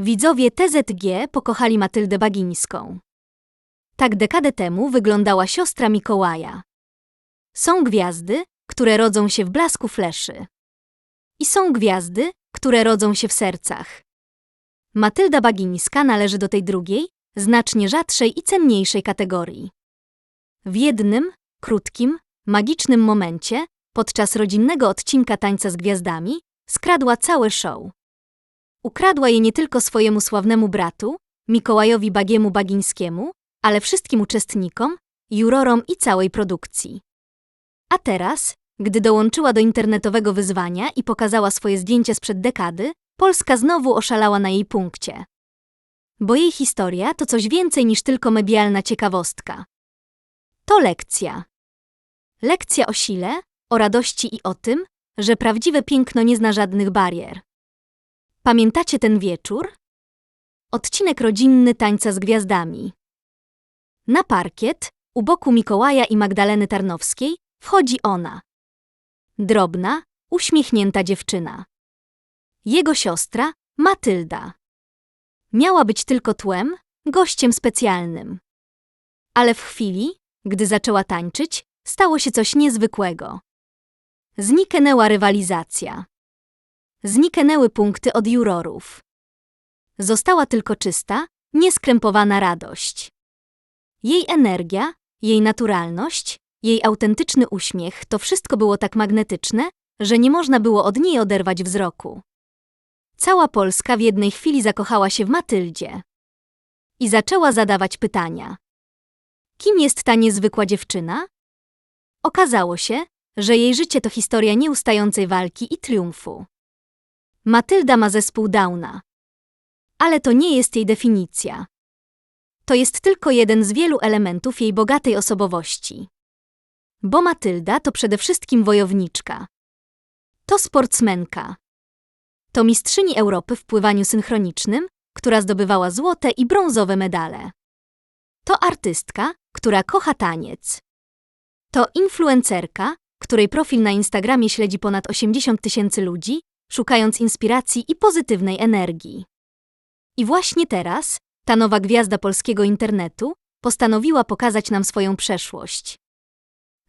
Widzowie TZG pokochali Matyldę Bagińską. Tak dekadę temu wyglądała siostra Mikołaja. Są gwiazdy, które rodzą się w blasku fleszy. I są gwiazdy, które rodzą się w sercach. Matylda Bagińska należy do tej drugiej, znacznie rzadszej i cenniejszej kategorii. W jednym, krótkim, magicznym momencie, podczas rodzinnego odcinka Tańca z Gwiazdami, skradła całe show. Ukradła je nie tylko swojemu sławnemu bratu, Mikołajowi Bagiemu Bagińskiemu, ale wszystkim uczestnikom, jurorom i całej produkcji. A teraz, gdy dołączyła do internetowego wyzwania i pokazała swoje zdjęcia sprzed dekady, Polska znowu oszalała na jej punkcie. Bo jej historia to coś więcej niż tylko medialna ciekawostka. To lekcja. Lekcja o sile, o radości i o tym, że prawdziwe piękno nie zna żadnych barier. Pamiętacie ten wieczór? Odcinek rodzinny tańca z gwiazdami. Na parkiet, u boku Mikołaja i Magdaleny Tarnowskiej, wchodzi ona. Drobna, uśmiechnięta dziewczyna. Jego siostra, Matylda. Miała być tylko tłem, gościem specjalnym. Ale w chwili, gdy zaczęła tańczyć, stało się coś niezwykłego. Zniknęła rywalizacja. Zniknęły punkty od jurorów. Została tylko czysta, nieskrępowana radość. Jej energia, jej naturalność, jej autentyczny uśmiech to wszystko było tak magnetyczne, że nie można było od niej oderwać wzroku. Cała Polska w jednej chwili zakochała się w Matyldzie. I zaczęła zadawać pytania. Kim jest ta niezwykła dziewczyna? Okazało się, że jej życie to historia nieustającej walki i triumfu. Matylda ma zespół Downa. Ale to nie jest jej definicja. To jest tylko jeden z wielu elementów jej bogatej osobowości. Bo Matylda to przede wszystkim wojowniczka. To sportsmenka. To mistrzyni Europy w pływaniu synchronicznym, która zdobywała złote i brązowe medale. To artystka, która kocha taniec. To influencerka, której profil na Instagramie śledzi ponad 80 tysięcy ludzi, szukając inspiracji i pozytywnej energii. I właśnie teraz ta nowa gwiazda polskiego internetu postanowiła pokazać nam swoją przeszłość.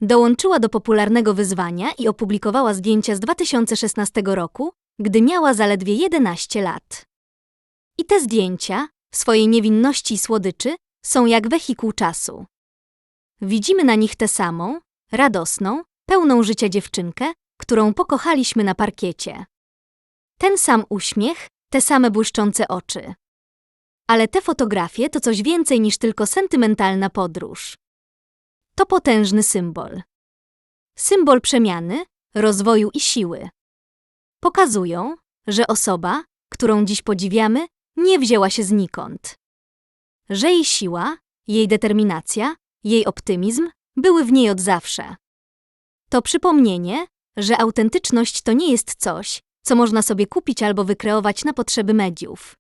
Dołączyła do popularnego wyzwania i opublikowała zdjęcia z 2016 roku, gdy miała zaledwie 11 lat. I te zdjęcia, w swojej niewinności i słodyczy, są jak wehikuł czasu. Widzimy na nich tę samą, radosną, pełną życia dziewczynkę, którą pokochaliśmy na parkiecie. Ten sam uśmiech, te same błyszczące oczy. Ale te fotografie to coś więcej niż tylko sentymentalna podróż. To potężny symbol. Symbol przemiany, rozwoju i siły. Pokazują, że osoba, którą dziś podziwiamy, nie wzięła się znikąd. Że jej siła, jej determinacja, jej optymizm były w niej od zawsze. To przypomnienie, że autentyczność to nie jest coś, co można sobie kupić albo wykreować na potrzeby mediów.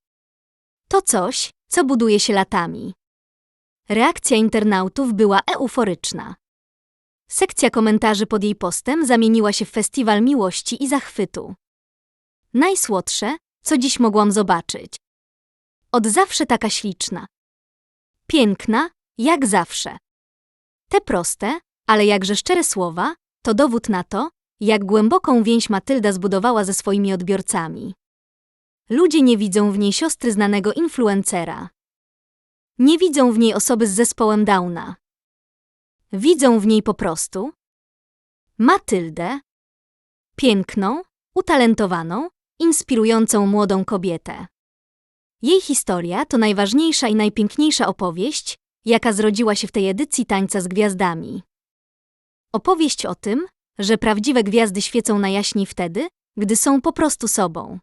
To coś, co buduje się latami. Reakcja internautów była euforyczna. Sekcja komentarzy pod jej postem zamieniła się w festiwal miłości i zachwytu. Najsłodsze, co dziś mogłam zobaczyć. Od zawsze taka śliczna. Piękna, jak zawsze. Te proste, ale jakże szczere słowa to dowód na to, jak głęboką więź Matylda zbudowała ze swoimi odbiorcami. Ludzie nie widzą w niej siostry znanego influencera. Nie widzą w niej osoby z zespołem Downa. Widzą w niej po prostu Matyldę, piękną, utalentowaną, inspirującą młodą kobietę. Jej historia to najważniejsza i najpiękniejsza opowieść, jaka zrodziła się w tej edycji Tańca z Gwiazdami. Opowieść o tym, że prawdziwe gwiazdy świecą najjaśniej wtedy, gdy są po prostu sobą.